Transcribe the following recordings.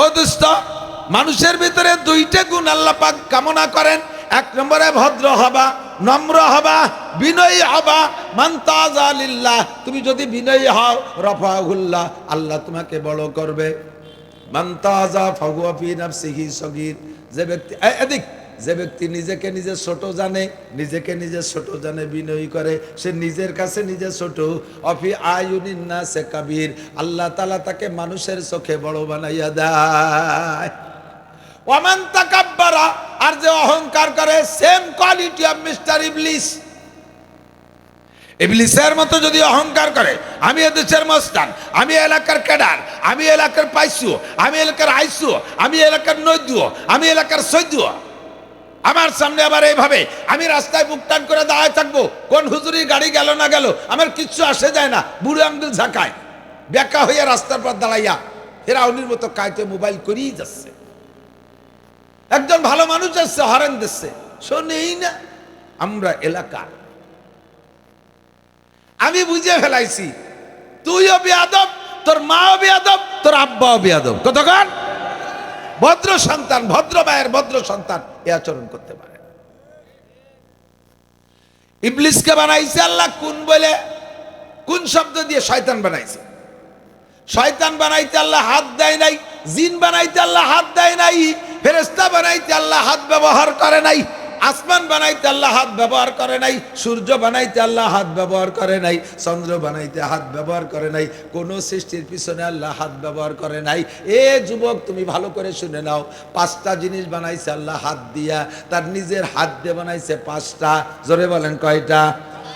ও দুষ্ট, মানুষের ভিতরে দুইটা গুণ আল্লাহ পাক কামনা করেন। এক নম্বরে ভদ্র হবা, নম্র হবা, বিনয়ী হবা। মান্তাজালিল্লাহ তুমি যদি বিনয়ী হও, রফাহুল্লাহ, আল্লাহ তোমাকে বড় করবে। মান্তাজা ফাগুয়া ফি নাফসিহি সগীর, যে ব্যক্তি এদিক যে ব্যক্তি নিজেকে নিজে ছোট জানে, নিজেকে নিজে ছোট জানে বিনয়ী করে, সে নিজের কাছে নিজে ছোট। অফি আয়ুনিন্না সে কাবির, আল্লাহ তালা তাকে মানুষের চোখে বড় বানাইয়া দেয়। ওমান তাকাব্বারা, আর যে অহংকার করে সেম কোয়ালিটি অফ মিস্টার ইবলিস ইবলিসের মতো যদি অহংকার করে, আমি এদেশের মস্তান, আমি এলাকার ক্যাডার, আমি এলাকার পাইসু, আমি এলাকার আইসু, আমি এলাকার নৈদ্য, আমি এলাকার সৈদ্য আমার সামনে আবার এইভাবে, আমি রাস্তায় বুক টান করে দাঁড়ায় থাকব, কোন হুজুরি গাড়ি গেল না গেল, আমার কিচ্ছু আসে যায় না, বুড়ো আঙ্গুল ঝাঁকায়, বেকা হইয়া রাস্তার পর দাঁড়াইয়া ফেরাউনির মতো কাইতে মোবাইল করেই যাচ্ছে। একজন ভালো মানুষ আসছে হরেন দিচ্ছে, শোনেই না, আমরা এলাকা আমি বুঝে ফেলাইছি, তুইও বেয়াদব, তোর মাও বেয়াদব, তোর আব্বাও বেয়াদব। কতক্ষণ? ভদ্র সন্তান, ভদ্র মায়ের ভদ্র সন্তান। এ আচরণ করতে পারে। ইবলিসকে বানাইছে আল্লাহ কোন বলে, কোন শব্দ দিয়ে শয়তান বানাইছে। শয়তান বানাইতে আল্লাহ হাত দেয় নাই, জিন বানাইতে আল্লাহ হাত দেয় নাই ফেরেস্তা বানাইতে আল্লাহ হাত ব্যবহার করে নাই। আসমান বানাইতে আল্লাহ হাত ব্যবহার করে নাই, সূর্য বানাইতে আল্লাহ হাত ব্যবহার করে নাই, চন্দ্র বানাইতে হাত ব্যবহার করে নাই, কোন সৃষ্টির পিছনে আল্লাহ হাত ব্যবহার করে নাই। এ যুবক, তুমি ভালো করে শুনে নাও, পাঁচটা জিনিস বানাইছে আল্লাহ হাত দিয়া, তার নিজের হাত দিয়ে বানাইছে পাঁচটা। জোরে বলেন কয়টা?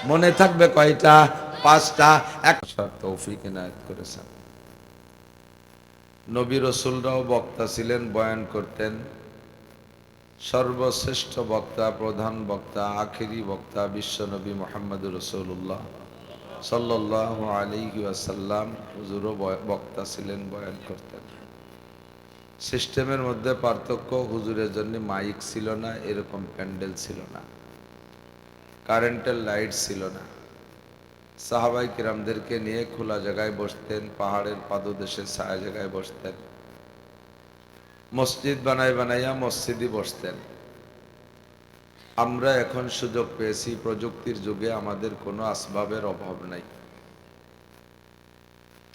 মনে থাকবে কয়টা? পাঁচটা। এক তৌফিক এনায়ত করেছেন। নবী রসুলরাও বক্তা ছিলেন, বয়ান করতেন। সর্বশ্রেষ্ঠ বক্তা, প্রধান বক্তা, আখেরি বক্তা, বিশ্বনবী মোহাম্মদ রসুল্লাহ সাল্লাহ আলিহি আসাল্লাম হুজুরও বক্তা ছিলেন, বয়ান করতেন। সিস্টেমের মধ্যে পার্থক্য হুজুরের জন্য মাইক ছিল না, এরকম প্যান্ডেল ছিল না। কারেন্টের লাইট ছিল না। সাহাবাই কিরামদেরকে নিয়ে খোলা জায়গায় বসতেন, পাহাড়ের পাদদেশে ছায়া জায়গায় বসতেন। মসজিদ বানাই বানাইয়া মসজিদই বসতেন। আমরা এখন সুযোগ পেয়েছি, প্রযুক্তির যুগে আমাদের কোনো আসবাবের অভাব নাই।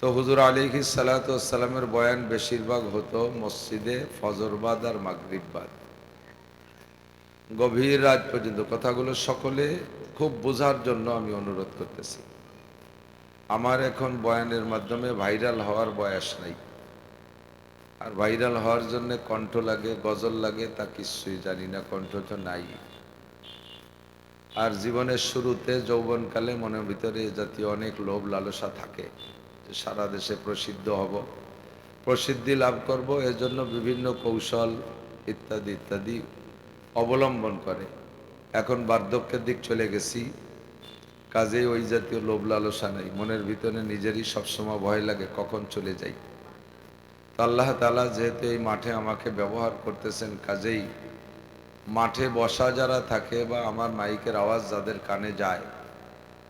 তো হুজুর আলিহি সালাতামের বয়ান বেশিরভাগ হতো মসজিদে ফজরবাদ আর মাগরিববাদ গভীর রাত পর্যন্ত। কথাগুলো সকলে খুব বোঝার জন্য আমি অনুরোধ করতেছি। আমার এখন বয়ানের মাধ্যমে ভাইরাল হওয়ার বয়স নাই। আর ভাইরাল হওয়ার জন্য কণ্ঠ লাগে, গজল লাগে, তা কিছুই জানি না, কণ্ঠ তো নাই। আর জীবনের শুরুতে যৌবনকালে মনের ভিতরে জাতীয় অনেক লোভ, লালসা থাকে সারা দেশে প্রসিদ্ধ হব। প্রসিদ্ধি লাভ করব, এজন্য বিভিন্ন কৌশল ইত্যাদি ইত্যাদি অবলম্বন করে। এখন বার্ধক্যের দিক চলে গেছি। কাজেই ওই জাতীয় লোভ, লালসা নেই। মনের ভিতরে নিজেরই সবসময় ভয় লাগে, কখন চলে যাই। তো আল্লাহ তালা যেহেতু এই মাঠে আমাকে ব্যবহার করতেছেন কাজেই, মাঠে বসা যারা থাকে বা আমার মাইকের আওয়াজ যাদের কানে যায়,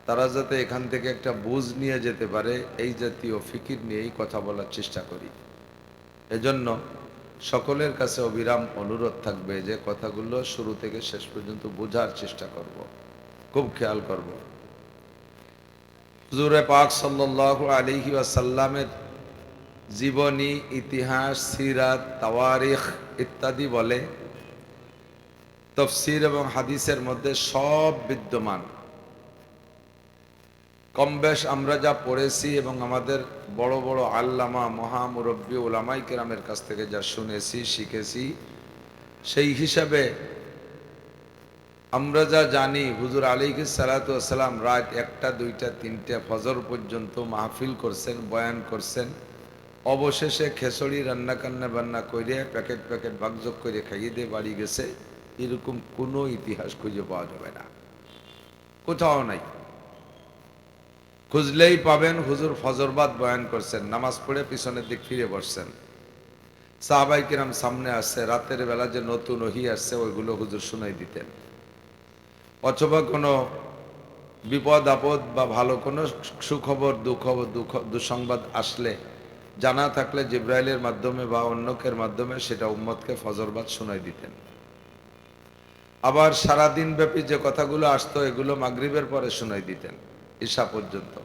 তারা যাতে এখান থেকে একটা বুঝ নিয়ে যেতে পারে, এই জাতীয় ফিকির নিয়েই কথা বলার চেষ্টা করি। এজন্য সকলের কাছে অবিরাম অনুরোধ থাকবে যে কথাগুলো শুরু থেকে শেষ পর্যন্ত বোঝার চেষ্টা করব, খুব খেয়াল করব। পাক সাল্লাল্লাহু আলাইহি ওয়াসাল্লামের জীবনী, ইতিহাস, সিরাত, তাওয়ারিখ ইত্যাদি বলে। তফসির এবং হাদিসের মধ্যে সব বিদ্যমান। কম বেশ আমরা যা পড়েছি এবং আমাদের বড় বড় আল্লামা, মহামুরব্বী ওলামাই কেরামের কাছ থেকে যা শুনেছি, শিখেছি, সেই হিসাবে আমরা যা জানি, হুজুর আলী সালাতাম রাত একটা, দুইটা, তিনটা ফজর পর্যন্ত মাহফিল করছেন, বয়ান করছেন। অবশেষে খেসড়ি রান্না কান্না বান্না করে প্যাকেট প্যাকেট বাগযোগ করে খাইয়ে দিয়ে বাড়ি গেছে। এরকম কোনো ইতিহাস খুঁজে পাওয়া যাবে না। কোথাও নাই। খুঁজলেই পাবেন হুজুর ফজরবাদ বয়ান করছেন, নামাজ পড়ে পিছনের দিক ফিরে বসছেন। সাহাবাই কিরাম সামনে আসছে, রাতের বেলা যে নতুন ওহি আসছে, ওইগুলো হুজুর শুনাই দিতেন। অথবা কোনো বিপদ আপদ বা ভালো কোনো সুখবর, দুঃখবর, দুঃখ দুঃসংবাদ আসলে জানা থাকলে জিব্রাইলের মাধ্যমে বা অন্যকের মাধ্যমে সেটা উম্মতকে ফজরবাদ শোনাই দিতেন। আবার সারাদিন ব্যাপী যে কথাগুলো আসতো, এগুলো মাগরিবের পরে শোনাই দিতেন, ঈশা পর্যন্ত।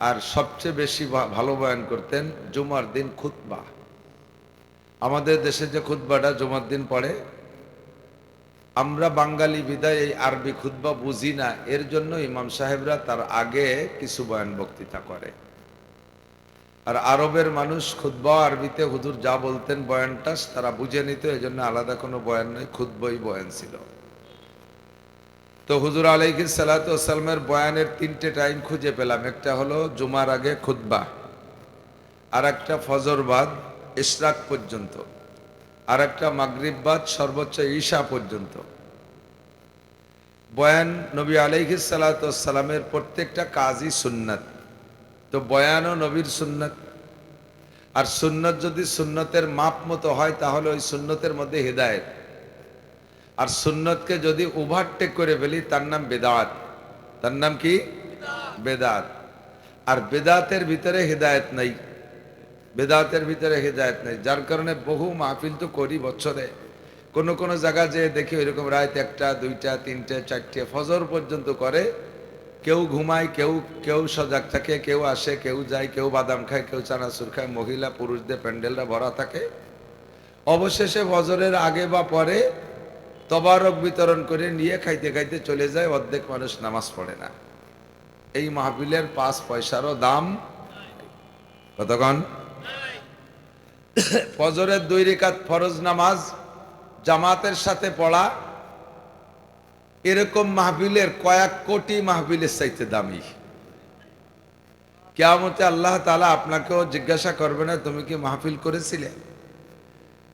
আর সবচেয়ে বেশি ভালো বয়ান করতেন, জুমার দিন খুতবা। আমাদের দেশে যে খুতবাটা জুমার দিন পড়ে, আমরা বাঙালি বিদায় এই আরবি খুতবা বুঝি না, এর জন্য ইমাম সাহেবরা তার আগে কিছু বয়ান বক্তৃতা করে। আর আরবের মানুষ খুতবা আরবিতে হুজুর যা বলতেন বয়ানটা তারা বুঝে নিত এই জন্য আলাদা কোনো বয়ান নয়, খুতবই বয়ান ছিল। তো হুজুর আলাইহি সালাতামের বয়ানের তিনটে টাইম খুঁজে পেলাম। একটা হলো জুমার আগে খুতবা আর একটা ফজরবাদ ইশরাক পর্যন্ত আর একটা মাগরিববাদ সর্বোচ্চ ঈশা পর্যন্ত। বয়ান নবী আলাইহি সালাতামের প্রত্যেকটা কাজই সুন্নাত। তো বয়ানও নবীর সুন্নত। আর সুন্নত যদি সুন্নতের মাপ মতো হয়, তাহলে ওই সুন্নতের মধ্যে হৃদায়ত। আর সুন্নতকে যদি ওভারটেক করে ফেলি, তার নাম বেদাত। তার নাম কি? বেদাত। আর বেদাতের ভিতরে হৃদায়ত নাই। বেদাতের ভিতরে হৃদায়ত নাই। যার কারণে বহু মাহফিল তো করি বছরে। কোন কোন জায়গা যে দেখি ওইরকম রাত একটা, দুইটা, তিনটে, চারটে, ফজর পর্যন্ত করে। কেউ ঘুমায়, কেউ কেউ সজাগ থাকে, কেউ আসে, কেউ যায়, কেউ বাদাম খায়, কেউ চানাচুর খায়, মহিলা, পুরুষদের প্যান্ডেলরা ভরা থাকে। অবশেষে বজরের আগে বা পরে তবারক বিতরণ করে নিয়ে খাইতে খাইতে চলে যায়, অর্ধেক মানুষ নামাজ পড়ে না। এই মাহফিলের পাঁচ পয়সারও দাম। কতক্ষণ? ফজরের দুই রেখাত ফরজ নামাজ, জামাতের সাথে পড়া এরকম মাহফিলের কয়েক কোটি মাহফিলের চাইতে দামি। কেয়ামতে আল্লাহ তালা আপনাকেও জিজ্ঞাসা করবে না, তুমি কি মাহফিল করেছিলে?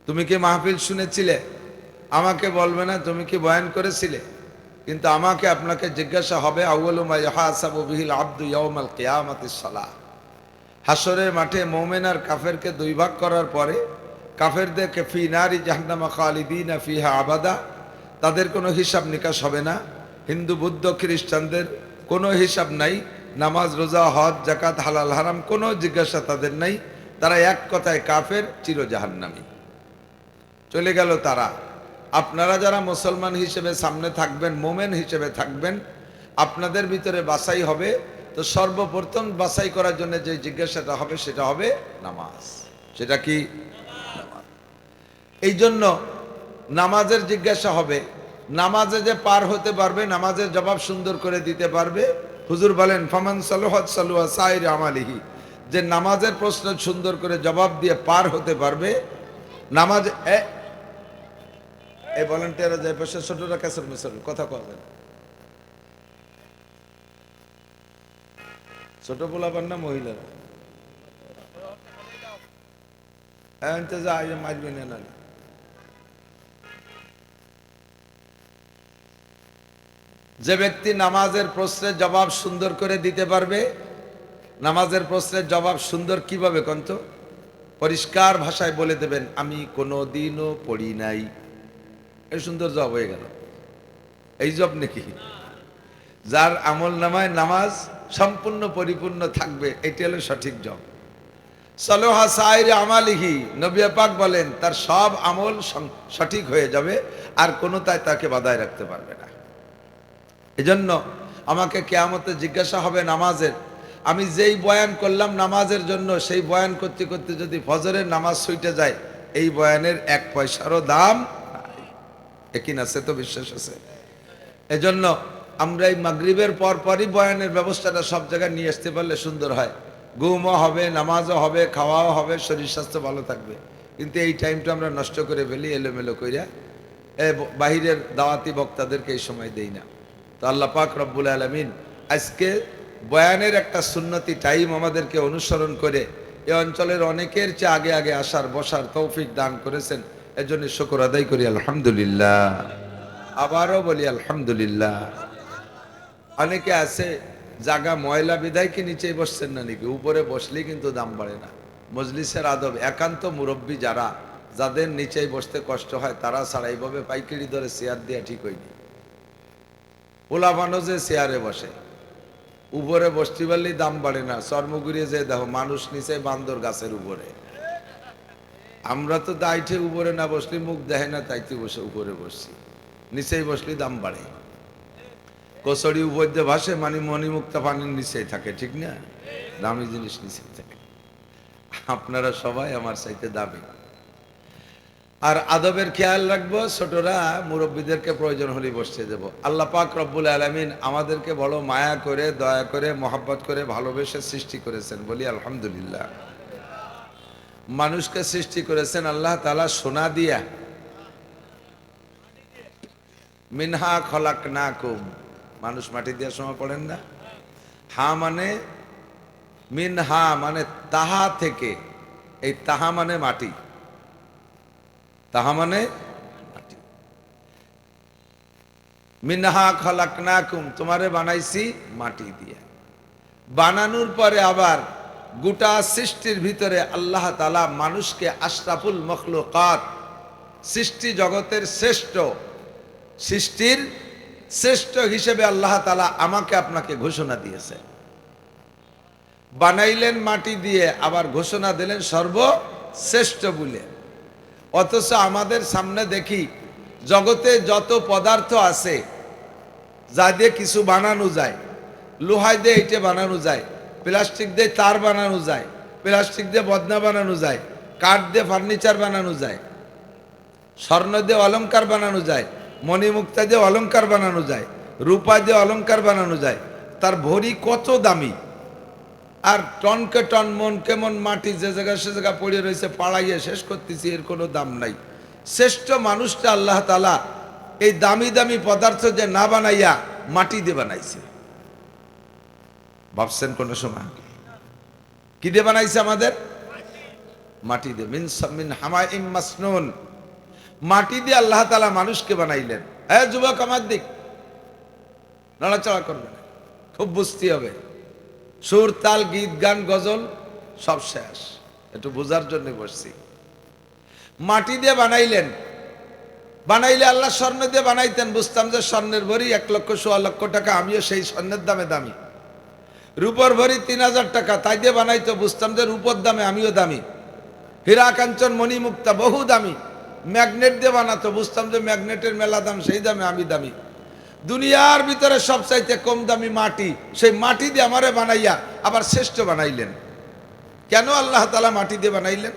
তুমি কি মাহফিল শুনেছিলে? আমাকে বলবে না, তুমি কি বয়ান করেছিলে? কিন্তু আমাকে আপনাকে জিজ্ঞাসা হবে বিহিল আব্দু ইয়াউমাল কিয়ামাতিস সালাহ হাসরের মাঠে মোমেন আর কাফেরকে দুই ভাগ করার পরে কাফেরদেরকে ফি নারি জাহান্নামা খালিদিনা ফিহা আবাদা। তাদের কোনো হিসাব নিকাশ হবে না। হিন্দু, বুদ্ধ, খ্রিস্টানদের কোনো হিসাব নাই। নামাজ, রোজা, হজ জাকাত হালাল, হারাম কোনো জিজ্ঞাসা তাদের নাই। তারা এক কথায় কাফের চির জাহান্নামী চলে গেল তারা। আপনারা যারা মুসলমান হিসেবে সামনে থাকবেন, মোমেন হিসেবে থাকবেন, আপনাদের ভিতরে বাছাই হবে। তো সর্বপ্রথম বাছাই করার জন্য যে জিজ্ঞাসাটা হবে, সেটা হবে নামাজ। সেটা কি? এই জন্য নামাজের জিজ্ঞাসা হবে। নামাজে যে পার হতে পারবে, নামাজের জবাব সুন্দর করে দিতে পারবে। হুজুর বলেন, ফমান সালোহাত সালুয়া সাইর আমালিহি। যে নামাজের প্রশ্ন সুন্দর করে জবাব দিয়ে পার হতে পারবে, নামাজ এই ভলেন্টিয়ার যে পাশে, ছোটরা ক্যাসের মিশর, কথা কবেন ছোট পোলাপান না মহিলারা? মারবি না যে ব্যক্তি নামাজের প্রশ্নের জবাব সুন্দর করে দিতে পারবে, নামাজের প্রশ্নের জবাব সুন্দর কীভাবে কন্ত? পরিষ্কার ভাষায় বলে দেবেন, আমি কোনো দিনও পড়ি নাই। এই সুন্দর জব হয়ে গেল। এই জব নাকি? যার আমল নামায় নামাজ সম্পূর্ণ পরিপূর্ণ থাকবে এটি হলো সঠিক জব। সলোহা সাইর আমালিহি, নবী পাক বলেন, তার সব আমল সঠিক হয়ে যাবে, আর কোনো তাই তাকে বাধায় রাখতে পারবে না। এজন্য আমাকে কেয়ামতে জিজ্ঞাসা হবে নামাজের। আমি যেই বয়ান করলাম নামাজের জন্য, সেই বয়ান করতে করতে যদি ফজরের নামাজ ছুটে যায়, এই বয়ানের এক পয়সারও দাম একই না, সে তো বিশ্বাস আছে। এজন্য আমরা এই মাগরিবের পর পরই বয়ানের ব্যবস্থাটা সব জায়গায় নিয়ে আসতে পারলে সুন্দর হয়। ঘুমও হবে, নামাজও হবে, খাওয়াও হবে, শরীর স্বাস্থ্য ভালো থাকবে। কিন্তু এই টাইমটা আমরা নষ্ট করে ফেলি, এলোমেলো কইরা। এ বাহিরের দাওয়াতি বক্তাদেরকে এই সময় দেই না। তো আল্লাহ পাক রব্বুল আলমিন আজকে বয়ানের একটা সুন্নতি টাইম আমাদেরকে অনুসরণ করে এ অঞ্চলের অনেকের চেয়ে আগে আগে আসার, বসার তৌফিক দান করেছেন। এজন্য শুকর আদায় করি, আলহামদুলিল্লাহ। আবারও বলি, আলহামদুলিল্লাহ। অনেকে আছে, জাগা ময়লা বিদায় কি নিচেই বসছেন না নাকি? উপরে বসলেই কিন্তু দাম বাড়ে না। মজলিসের আদব, একান্ত মুরব্বী যারা, যাদের নিচেই বসতে কষ্ট হয়, তারা ছাড়া এইভাবে পাইকারি ধরে চেয়ার দেওয়া ঠিক হয়নি। ওলা যে চেয়ারে বসে। উপরে বসতে পারলেই দাম বাড়ে না চর্মগুড়িয়ে যে দেখো, মানুষ নিচে বান্দর গাছের উপরে। আমরা তো দাইঠে উপরে না বসলে মুখ দেখে না, তাইতে বসে উপরে বসছি। নিচেই বসলে দাম বাড়ে। কচড়ি উপর দিয়ে ভাসে মানে মণিমুক্তা পানির নিচেই থাকে, ঠিক না? দামি জিনিস নিচেই থাকে। আপনারা সবাই আমার চাইতে দামি। আর আদবের খেয়াল রাখব, ছোটরা মুরব্বীদেরকে প্রয়োজন হলে বসতে দেব। আল্লাহ পাক রব্বুল আলমিন আমাদেরকে বড় মায়া করে, দয়া করে, মহাব্বত করে ভালোবেসে সৃষ্টি করেছেন। বলি, আলহামদুলিল্লাহ। মানুষকে সৃষ্টি করেছেন আল্লাহ তালা সোনা দিয়া। মিনহা খলাক না কুম মানুষ মাটি দেওয়ার সময় পড়েন না। হা মানে মিনহা মানে তাহা থেকে। এই তাহা মানে মাটি। তাহা মানে মিনহা খলাক না কুম তোমারে বানাইছি মাটি দিয়ে। বানানোর পরে আবার গোটা সৃষ্টির ভিতরে আল্লাহ তালা মানুষকে আশরাফুল মখলুকাত, সৃষ্টি জগতের শ্রেষ্ঠ, সৃষ্টির শ্রেষ্ঠ হিসেবে আল্লাহ তালা আমাকে আপনাকে ঘোষণা দিয়েছে। বানাইলেন মাটি দিয়ে, আবার ঘোষণা দিলেন সর্বশ্রেষ্ঠ বলে। অথচ আমাদের সামনে দেখি, জগতে যত পদার্থ আছে, যা দিয়ে কিছু বানানো যায় লোহাই দিয়ে ইটে বানানো যায়, প্লাস্টিক দিয়ে তার বানানো যায়, প্লাস্টিক দিয়ে বদনা বানানো যায়, কাঠ দিয়ে ফার্নিচার বানানো যায়, স্বর্ণ দিয়ে অলঙ্কার বানানো যায়, মণিমুক্তা দিয়ে অলঙ্কার বানানো যায়, রূপা দিয়ে অলঙ্কার বানানো যায়, তার ভরি কত দামি? আর টনকে টন মন কেমন মাটি যে জায়গা সে জায়গা পড়ে রয়েছে, পাড়াইয়ে শেষ করতেছি, এর কোনো দাম নাই। শ্রেষ্ঠ মানুষটা আল্লাহ তালা এই দামি দামি পদার্থ যে না বানাইয়া মাটি দিয়ে বানাইছে। ভাবছেন কোনো সময়? কি দিয়ে বানাইছে আমাদের? মাটি দিয়ে। মিন মিন হামা ইম মাটি দিয়ে আল্লাহ তালা মানুষকে বানাইলেন। হ্যাঁ যুবক আমার দিক, নড়াচড়া করবে খুব বুঝতে হবে। সুর তাল গীত, গান, গজল সব শেষ। একটু বোঝার জন্য বসছি। মাটি দিয়ে বানাইলেন। বানাইলে আল্লাহ স্বর্ণ দিয়ে বানাইতেন। বুঝতাম যে স্বর্ণের ভরি এক লক্ষ, সোয়া লক্ষ টাকা, আমিও সেই স্বর্ণের দামে দামি। রূপর ভরি তিন হাজার টাকা, তাই দিয়ে বানাইতো। বুঝতাম যে রূপর দামে আমিও দামি। হীরা, কাঞ্চন, মণিমুক্তা, বহু দামি। ম্যাগনেট দিয়ে বানাতো। বুঝতাম যে ম্যাগনেটের মেলা দাম, সেই দামে আমি দামি। দুনিয়ার ভিতরে সবচাইতে কম দামি মাটি, সেই মাটি দিয়ে আমারে বানাইয়া আবার শ্রেষ্ঠ বানাইলেন। কেন আল্লাহ তালা মাটি দিয়ে বানাইলেন?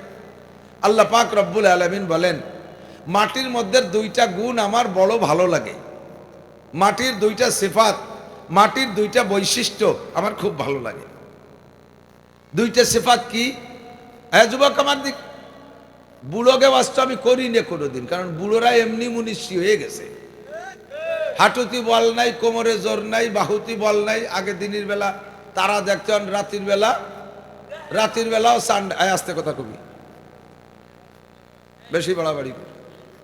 আল্লাহ পাক রব্বুল আলমিন বলেন, মাটির মধ্যে দুইটা গুণ আমার বড় ভালো লাগে। মাটির দুইটা সিফাত, মাটির দুইটা বৈশিষ্ট্য আমার খুব ভালো লাগে। দুইটা সিফাত কি? হ্যাঁ যুবক আমার দিক, বুড়োকে বাস্তব আমি করি নে কোনোদিন, কারণ বুড়োরা এমনি মুনিষি হয়ে গেছে। হাঁটুতি বল নাই, কোমরে জোর নাই, বাহুতি বল নাই। আগে দিনের বেলা তারা দেখতেন, রাতের বেলা, রাতের বেলাও সান্ড আসতে কথা কবি। বেশি বাড়াবাড়ি করি।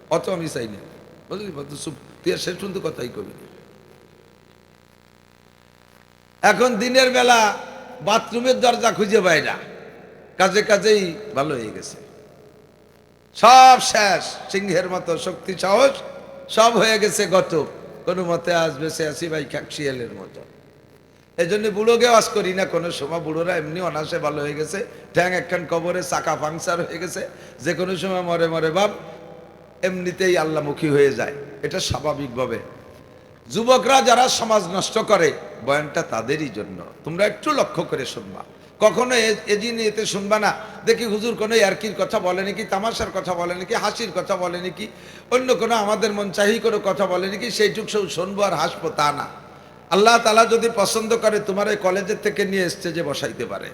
অত আমি চাই না। বুঝলি? তুই শেষ পর্যন্ত কথাই কবি এখন দিনের বেলা বাথরুমের দরজা খুঁজে পায় না। কাজে কাজেই ভালো হয়ে গেছে। সব শেষ। সিংহের মতো শক্তি, সাহস, সব হয়ে গেছে গত। কোনো মতে আসবে সে আসি ভাই শিয়ালের মতো। এই জন্য বুড়োকে আস করি না, কোনো সময় বুড়োরা এমনি অনাসে ভালো হয়ে গেছে, ঠ্যাং একখান কবরে চাকা পাংচার হয়ে গেছে, যে কোনো সময় মরে মরে বাপ, এমনিতেই আল্লামুখী হয়ে যায়। এটা স্বাভাবিকভাবে। যুবকরা যারা সমাজ নষ্ট করে, বয়ানটা তাদেরই জন্য। তোমরা একটু লক্ষ্য করে শুনবা। কখনো এজিনি এতে শুনবা না। দেখি হুজুর কোনো ইয়ার্কির কথা বলে নাকি, তামাশার কথা বলে নাকি, হাসির কথা বলে নাকি, অন্য কোনো আমাদের মন চাহি কোনো কথা বলে নাকি, সেইটুক সব শুনব আর হাসবো তা না। আল্লাহ তালা যদি পছন্দ করে তোমার এই কলেজের থেকে নিয়ে স্টেজে বসাইতে পারে।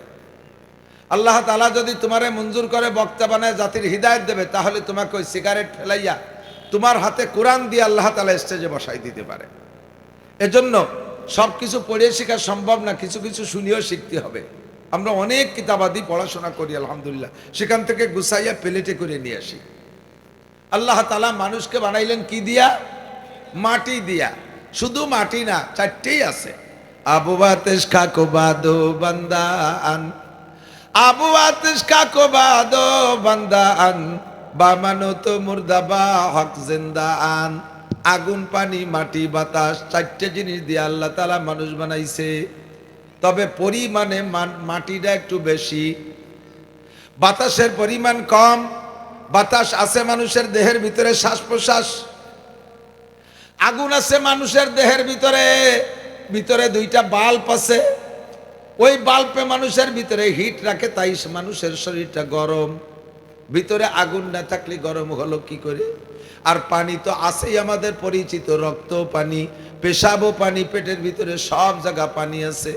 আল্লাহ তালা যদি তোমারে মঞ্জুর করে, বক্তা বানায়, জাতির হৃদায়ত দেবে, তাহলে তোমাকে ওই সিগারেট ফেলাইয়া তোমার হাতে কোরআন দিয়ে আল্লাহ তালা স্টেজে বসাই দিতে পারে। এজন্য সব কিছু পড়ে শেখা সম্ভব না, কিছু কিছু শুনিয়েও শিখতে হবে। আমরা অনেক কিতাবাদি পড়াশোনা করি, আলহামদুলিল্লাহ। সেখান থেকে গুসাইয়া প্লেটে করে নিয়ে আসি। আল্লাহ তালা মানুষকে বানাইলেন কি দিয়া? মাটি দিয়া। শুধু মাটি না, চারটেই আছে। আবু বান্দা আন আবু বান্দা আন হক জিন্দা আন আগুন, পানি, মাটি, বাতাস, চারটে জিনিস দিয়ে আল্লাহ তালা মানুষ বানাইছে। তবে পরিমাণে মাটিটা একটু বেশি। বাতাসের পরিমাণ কম। বাতাস আছে মানুষের দেহের ভিতরে শ্বাস প্রশ্বাস আগুন আছে মানুষের দেহের ভিতরে। ভিতরে দুইটা বাল্ব আছে। ওই বাল্বে মানুষের ভিতরে হিট রাখে, তাই মানুষের শরীরটা গরম। ভিতরে আগুন না থাকলে গরম হলো কি করে? আর পানি তো আছেই আমাদের পরিচিত, রক্ত পানি, পেশাবও পানি, পেটের ভিতরে সব জায়গা পানি আছে।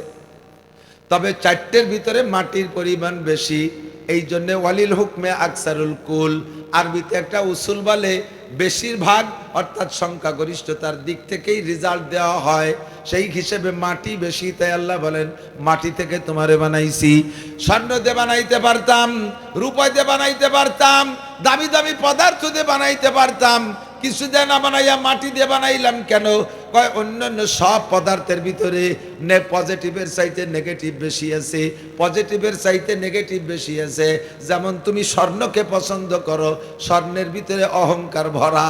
তবে চারটের ভিতরে মাটির পরিমাণ বেশি। এই জন্যে ওয়ালিল হুকমে আকসারুল কুল। আরবিতে একটা উসুল বলে, বেশিরভাগ অর্থাৎ সংখ্যাগরিষ্ঠতার দিক থেকেই রেজাল্ট দেওয়া হয়। সেই হিসেবে মাটি বেশি, তাই আল্লাহ বলেন, মাটি থেকে তোমারে বানাইছি। স্বর্ণ দিয়ে বানাইতে পারতাম দিয়ে বানাইতে পারতাম, দামি দামি পদার্থ দিয়ে বানাইতে পারতাম কিছু দিয়ে না বানাইয়া মাটি দিয়ে বানাইলাম কেন? কয়, অন্যান্য সব পদার্থের ভিতরে নে পজিটিভের চাইতে নেগেটিভ বেশি আছে পজিটিভের চাইতে নেগেটিভ বেশি আছে। যেমন তুমি স্বর্ণকে পছন্দ করো, স্বর্ণের ভিতরে অহংকার ভরা।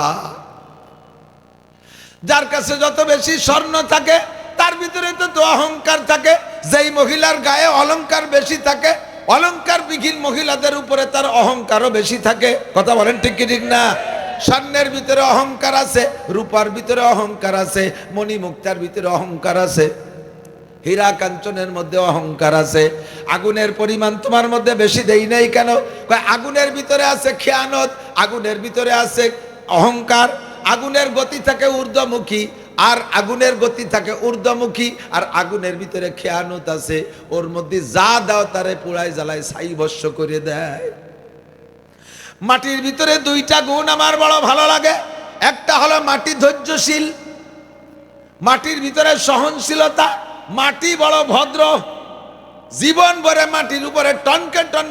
যার কাছে যত বেশি স্বর্ণ থাকে, তার ভিতরে তো অহংকার থাকে। যেই মহিলার গায়ে অলংকার বেশি থাকে অলংকার বিঘিন মহিলাদের উপরে তার অহংকারও বেশি থাকে। কথা বলেন ঠিক কি ঠিক না? স্বর্ণের ভিতরে অহংকার আছে, রূপার ভিতরে অহংকার আছে, মণিমুক্তার ভিতরে অহংকার আছে, হীরা কাঞ্চনের মধ্যে অহংকার আছে, আগুনের পরিমাণ তোমার মধ্যে বেশি দেই নাই কেন? আগুনের ভিতরে আছে খেয়ানত, আগুনের ভিতরে আছে অহংকার, আগুনের গতি থাকে ঊর্ধ্বমুখী, আর আগুনের গতি থাকে ঊর্ধ্বমুখী, আর আগুনের ভিতরে খেয়ানত আছে, ওর মধ্যে যা দাও তারে পুড়ায় জ্বালায় ছাই ভস্য করে দেয়। মাটির ভিতরে দুইটা গুণ আমার বড় ভালো লাগে। একটা হলো মাটি ধৈর্যশীল। মাটির ভিতরে সহনশীলতা। মাটি বড় ভদ্র। জীবন ভরে মাটির উপরে টনকে টন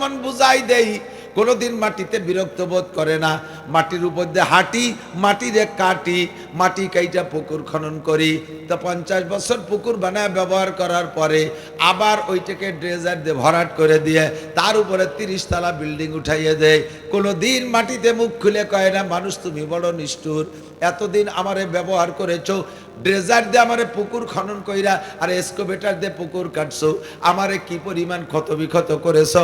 মন বুঝাই দেই। কোনোদিন মাটিতে বিরক্ত বোধ করে না। মাটির উপর দিয়ে হাঁটি মাটিরে কাটি, মাটি কাইটা পুকুর খনন করি। তো পঞ্চাশ বছর পুকুর বানায় ব্যবহার করার পরে আবার ওইটাকে ড্রেজার দিয়ে ভরাট করে দিয়ে তার উপরে তিরিশ তালা বিল্ডিং উঠাইয়ে দেয়। কোনো দিন মাটিতে মুখ খুলে কয় না, মানুষ তুমি বড় নিষ্ঠুর, এতদিন আমারে ব্যবহার করেছ, ড্রেজার দিয়ে আমারে পুকুর খনন কইরা আর এসকোভেটার দিয়ে পুকুর কাটছো, আমারে কি পরিমাণ ক্ষত বিক্ষত করেছ?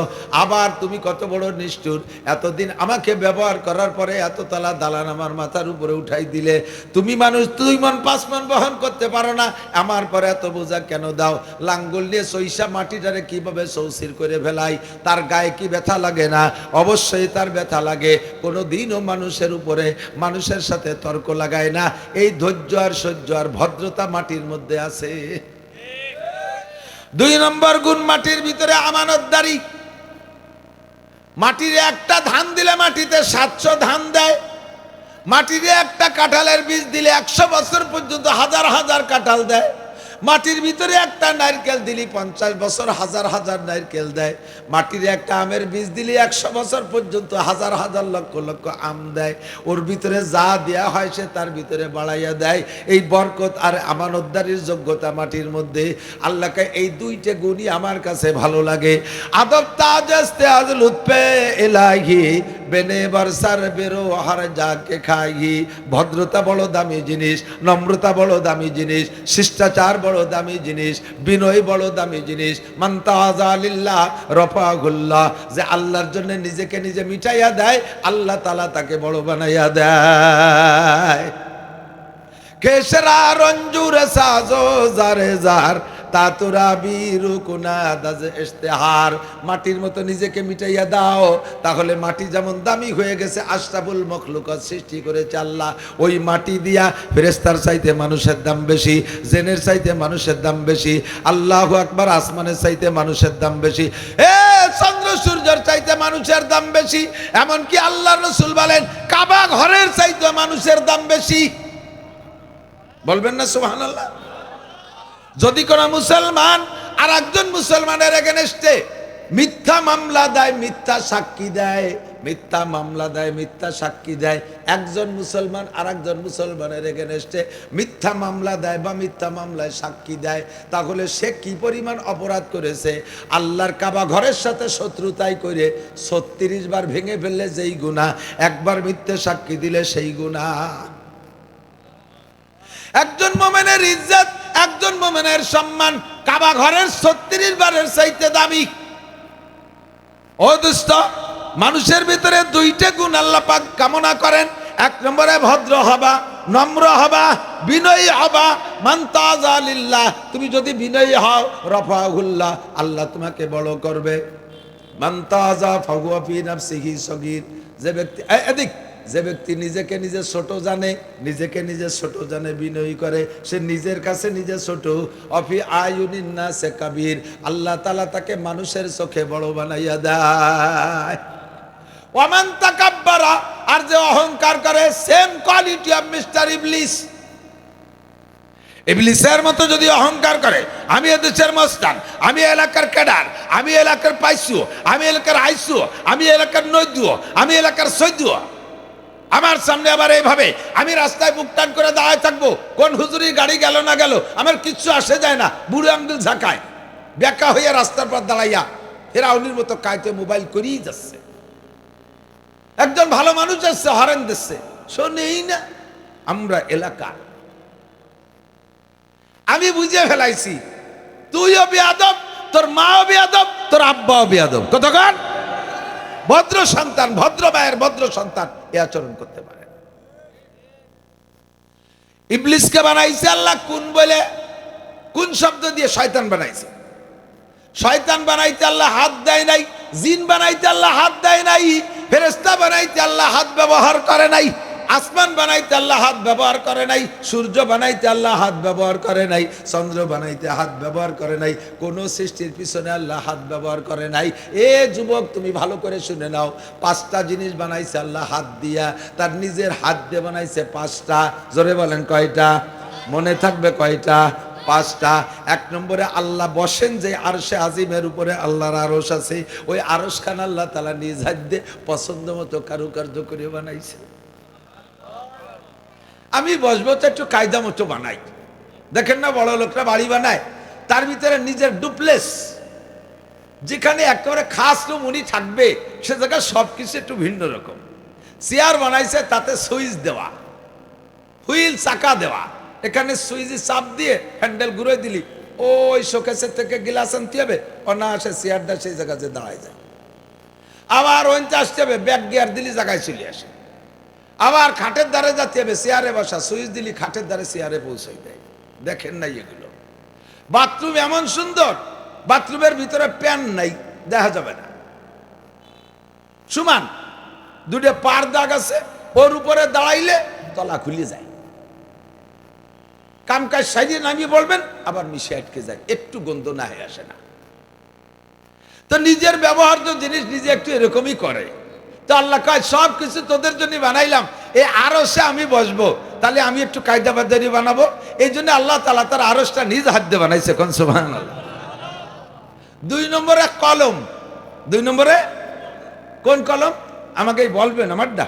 আবার তুমি কত বড় নিষ্ঠুর, এতদিন আমাকে ব্যবহার করার পরে এত তালা দালান আমার মাথার উপরে উঠাই দিলে, তুমি মানুষ দুই মন পাঁচ মন বহন করতে পারো না। আমার পরে এত বোঝা কেন দাও? লাঙ্গল নিয়ে সইসা মাটিটারে কীভাবে সৌসির করে ফেলাই? তার গায়ে কি ব্যথা লাগে না? অবশ্যই তার ব্যথা লাগে। কোনো দিনও মানুষের উপরে, মানুষের সাথে তর্ক লাগায় না। এই ধৈর্য আর সহ্য আর ভদ্রতা মাটির মধ্যে আছে। দুই নম্বর গুণ মাটির ভিতরে আমানতদারি। মাটির একটা ধান দিলে মাটিতে সাতশো ধান দেয়। মাটির একটা কাঁঠালের বীজ দিলে একশো বছর পর্যন্ত হাজার হাজার কাঁঠাল দেয়। মাটির ভিতরে একটা নারকেল দিলি পঞ্চাশ বছর, হাজার হাজার নারকেল দেয়। মাটির একটা আমের বীজ দিলি একশো বছর পর্যন্ত, হাজার হাজার লক্ষ লক্ষ আম দেয়। ওর ভিতরে যা দেয়া হয় সে তার ভিতরে বাড়াইয়া দেয়। এই বরকত আর আমানতদারির যোগ্যতা মাটির মধ্যে। আল্লাহকে এই দুইটা গুণই আমার কাছে ভালো লাগে। আদব তাজস্তে আজ লুৎপে এলাহি বেনে বরসার বেরো হার যাকে খাই ভদ্রতা বড় দামি জিনিস, নম্রতা বড় দামি জিনিস, শিষ্টাচার বড় দামি জিনিস, বিনয় বড় দামি জিনিস মান্তাহাজালিল্লাহ রফাগুল্লাহ যে আল্লাহর জন্য নিজেকে নিজে মিটাইয়া দেয়, আল্লাহ তালা তাকে বড় বানাইয়া দেয়। কেসরা রঞ্জুর সাজো জারে জার তাতুরা বীরু কুনা দাজ মাটির মতো নিজেকে মিটাইয়া দাও। তাহলে মাটি যেমন দামি হয়ে গেছে, আশরাফুল মখলুকত সৃষ্টি করেছে আল্লাহ। ওই মাটি দিয়া ফেরেস্তার চাইতে মানুষের দাম বেশি, জেনের চাইতে মানুষের দাম বেশি, আল্লাহ আকবার আসমানের চাইতে মানুষের দাম বেশি। এ চন্দ্র সূর্যের চাইতে মানুষের দাম বেশি, এমনকি আল্লাহ রসুল বলেন, কাবা ঘরের চাইতে মানুষের দাম বেশি। বলবেন না সুহান আল্লাহ যদি কোন মুসলমান আর একজন মুসলমানের এগেনস্টে মিথ্যা মামলা দেয়, মিথ্যা সাক্ষী দেয়, মিথ্যা মামলা দেয়, মিথ্যা সাক্ষী দেয়, একজন মুসলমান আর একজন মুসলমানের এগেনস্টে মিথ্যা মামলা দেয় বা মিথ্যা মামলায় সাক্ষী দেয়, তাহলে সে কি পরিমাণ অপরাধ করেছে? আল্লাহর কাবা ঘরের সাথে শত্রুতাই করে ছত্রিশ বার ভেঙে ফেললে যেই গুণা একবার মিথ্যে সাক্ষী দিলে সেই গুণা একজন মোমেনের ইজ্জত একজন মোমেনের সম্মান কাবা ঘরের ছত্রিশ বারের চাইতে দামি। ও দুস্থ মানুষের ভিতরে দুইটা গুণ আল্লাহ পাক কামনা করেন। এক নম্বরে ভদ্র হবা, নম্র হবা, বিনয়ী হবা। মান্তাজা লিল্লাহ, তুমি যদি বিনয়ী হও, রফাহুল্লাহ, আল্লাহ তোমাকে বড় করবে। মান্তাজা ফাগুয়া ফি নাফসিহি সগীর। যে ব্যক্তি এদিক। যে ব্যক্তি নিজেকে নিজে ছোট জানে, নিজেকে নিজে ছোট জানে, বিনয়ী করে, সে নিজের কাছে নিজে ছোট। অফি আয়ুনিন্না সে কাবির, আল্লাহ তালা তাকে মানুষের চোখে বড় বানাইয়া দেয়। ওমান তাকাব্বারা, আর যে অহংকার করে সেম কোয়ালিটি অফ মিস্টার ইবলিস ইবলিসের মতো যদি অহংকার করে, আমি এদেশের মস্তান, আমি এলাকার ক্যাডার, আমি এলাকার পাইসু আমি এলাকার আইসু আমি এলাকার নৈদ্য, আমি এলাকার সৈদ্য। আমার সামনে আবার এইভাবে, আমি রাস্তায় টান করে দাঁড়ায় থাকব। কোন হুজুরি গাড়ি গেল না গেল, আমার কিচ্ছু আসে যায় না। বুড়ো আঙ্গুল ঝাঁকায়, বেকা হইয়া রাস্তার পর দাঁড়াইয়া ফেরাউনির মতো কাইতে মোবাইল করেই যাচ্ছে। একজন ভালো মানুষ আসছে, হরেন দিচ্ছে। শোনেই না, আমরা এলাকা। আমি বুঝে ফেলাইছি, তুইও বেয়াদব, তোর মাও বেয়াদব, তোর আব্বাও বেয়াদব। কতক্ষণ ভদ্র সন্তান, ভদ্র মায়ের ভদ্র সন্তান। এ আচরণ করতে পারে। ইবলিসকে বানাইছে আল্লাহ কোন বলে, কোন শব্দ দিয়ে শয়তান বানাইছে। শয়তান বানাইতে আল্লাহ হাত দেয় নাই, জিন বানাইতে আল্লাহ হাত দেয় নাই ফেরেস্তা বানাইতে আল্লাহ হাত ব্যবহার করে নাই। আসমান বানাইতে আল্লাহ হাত ব্যবহার করে নাই, সূর্য বানাইতে আল্লাহ হাত ব্যবহার করে নাই, চন্দ্র বানাইতে হাত ব্যবহার করে নাই, কোন সৃষ্টির পিছনে আল্লাহ হাত ব্যবহার করে নাই। এ যুবক, তুমি ভালো করে শুনে নাও, পাঁচটা জিনিস বানাইছে আল্লাহ হাত দিয়া, তার নিজের হাত দিয়ে বানাইছে পাঁচটা। জোরে বলেন কয়টা? মনে থাকবে কয়টা? পাঁচটা। এক নম্বরে আল্লাহ বসেন যে আরশে আজিমের উপরে আল্লাহর আরশ আছে, ওই আরশ খান আল্লাহ তালা নিজ হাত দিয়ে পছন্দ মতো কারুকার্য করে বানাইছে। আমি বসবো তো একটু কায়দা মতো বানাই। দেখেন না বড় লোকরা বাড়ি বানায়, তার ভিতরে নিজের ডুপ্লেস। যেখানে একেবারে খাস রুম উনি থাকবে, সে জায়গায় সব কিছু একটু ভিন্ন রকম। চেয়ার বানাইছে, তাতে সুইচ দেওয়া। হুইল, চাকা দেওয়া। এখানে সুইচে চাপ দিয়ে হ্যান্ডেল ঘুরে দিলি। ওই শোকেসের থেকে গিলাস আনতে হবে, অনায়াসে চেয়ারটা সেই জায়গাতে দাঁড়ায় যায়। আবার ওইতে আসতে হবে, ব্যাক গিয়ার দিলি জায়গায় চলে আসে। আবার খাটের দ্বারে যাতে হবে চেয়ারে বসা, সুইচ দিলি খাটের দ্বারে চেয়ারে পৌঁছাই দেয়। দেখেন নাই এগুলো। বাথরুম এমন সুন্দর, বাথরুমের ভিতরে প্যান নাই, দেখা যাবে না। সমান, দুটো পার দাগ আছে, ওর উপরে দাঁড়াইলে তলা খুলে যায়। কামকাজ সাইডে নামিয়ে বলবেন, আবার মিশে আটকে যায়, একটু গন্ধ না হয়ে আসে না। তো নিজের ব্যবহার্য জিনিস নিজে একটু এরকমই করে। তো আল্লাহ কয়, সব কিছু তোদের জন্য বানাইলাম। এই আরসে আমি বসবো। তাহলে আমি একটু কায়দা বাজারি বানাবো। এই জন্য আল্লাহ তালা তার আরসটা নিজ হাত দিয়ে বানাইছে, কোন সুবাহ দুই নম্বরে কলম। দুই নম্বরে কোন কলম? আমাকে বলবেন আমারটা?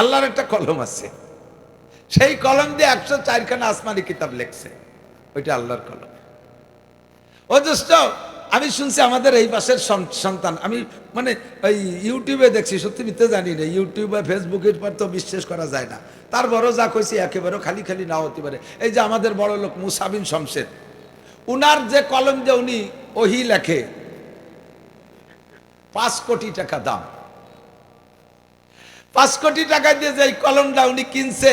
আল্লাহর একটা কলম আছে। সেই কলম দিয়ে একশো চারখানা আসমানি কিতাব লেখছে। ওইটা আল্লাহর কলম। দোস্ত আমি শুনছি আমাদের এই পাশের সন্তান। আমি মানে ওই ইউটিউবে দেখছি, সত্যি মিথ্যে জানি না, ইউটিউবে ফেসবুকের পর তো বিশ্বাস করা যায় না। তার বড় যা কইছি একেবারে খালি খালি না হতে পারে। এই যে আমাদের বড় লোক মুসাবিন শমশেদ উনার যে কলম যে উনি ওহি লেখে, পাঁচ কোটি টাকা দাম। পাঁচ কোটি টাকা দিয়ে যে কলমটা উনি কিনছে,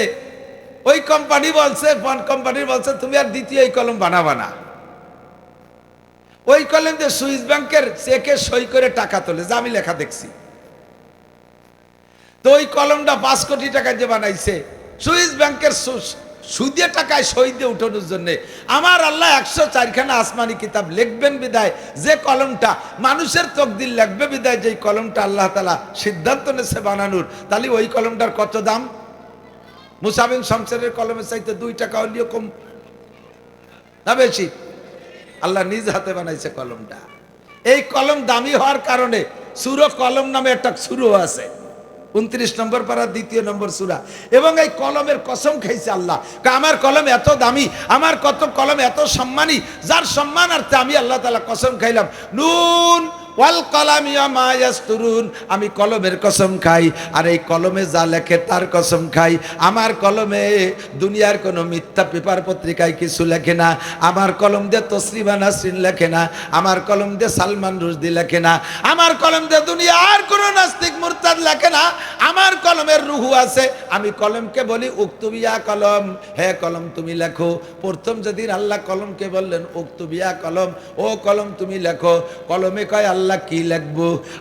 ওই কোম্পানি বলছে কোম্পানি বলছে, তুমি আর দ্বিতীয় এই কলম বানাবা না। ওই কলম দিয়ে সুইস ব্যাংকের চেকে সই করে টাকা তোলে? যা আমি লেখা দেখছি। তো ওই কলমটা পাঁচ কোটি টাকা যে বানাইছে, সুইস ব্যাংকের সুদে টাকায় সই দিয়ে উঠানোর জন্য আমার আল্লাহ একশো চারখানা আসমানি কিতাব লিখবেন বিদায়। যে কলমটা মানুষের তকদির লিখবে বিদায় যে কলমটা আল্লাহ তালা সিদ্ধান্ত নেছে বানানোর, তাহলে ওই কলমটার কত দাম? মুসাবিন শমশেরের কলমের চাইতে দুই টাকা হলেও কম। না বেশি? আল্লাহ নিজ হাতে বানাইছে কলমটা। এই কলম দামি হওয়ার কারণে সুরো কলম নামে একটা সুরো আছে। উনত্রিশ নম্বর পারা দ্বিতীয় নম্বর সুরা। এবং এই কলমের কসম খাইছে আল্লাহ। আমার কলম এত দামি, আমার কত কলম এত সম্মানী, যার সম্মান আর আমি আল্লাহ তালা কসম খাইলাম। নুন ওয়াল কলামি মা ইয়াসতুরুন। আমি কলমের কসম খাই, আর এই কলমে যা লেখে তার কসম খাই। আমার কলমে দুনিয়ার কোনো মিথ্যা পেপার পত্রিকায় কিছু লেখে না। আমার কলম দিয়ে তসলিমা নাসরিন লেখে না। আমার কলম দিয়ে সালমান রুশদি লেখে না। আমার কলম দিয়ে দুনিয়ার কোনো নাস্তিক মুরতাদ লেখে না। আমার কলমের রুহু আছে। আমি কলমকে বলি উক্তুবিয়া কলম। হে কলম, তুমি লেখো। প্রথম যেদিন আল্লাহ কলমকে বললেন উক্তুবিয়া কলম। ও কলম, তুমি লেখো। কলমে কয় আল্লাহ কি লিখব?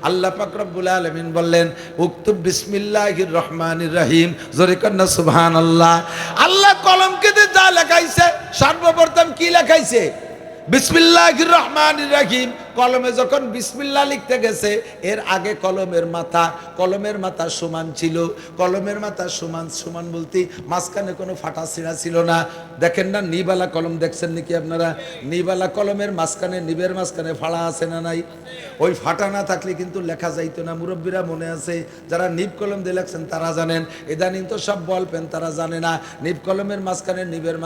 আল্লাহ রব্বুল আলামিন বললেন, উক্তুব বিসমিল্লাহির রহমানির রহিম। জোরে কন্যা, সুবহানাল্লাহ। আল্লাহ কলমকে যা লেখাইছে, সর্বপ্রথম কি লেখাইছে? রহিম। কলমে যখন বিসমিল্লাহ লিখতে গেছে, এর আগে কলমের মাথা কলমের মাথা সমান ছিল, কলমের মাথা সমান সমান বলতে মাঝখানে কোনো ফাটা ছিল না। দেখেন না, নিবালা কলম দেখছেন নাকি আপনারা? নিবালা কলমের মাঝখানে, নিবের মাঝখানে ফাড়া আছে না নাই? ওই ফাটা না থাকলে কিন্তু লেখা যাইতো না। মুরব্বীরা মনে আছে, যারা নিব কলম দিয়ে লেখছেন তারা জানেন। ইদানিং তো সব বল পেন, তারা জানে না। নিব কলমের মাঝখানে, নিবের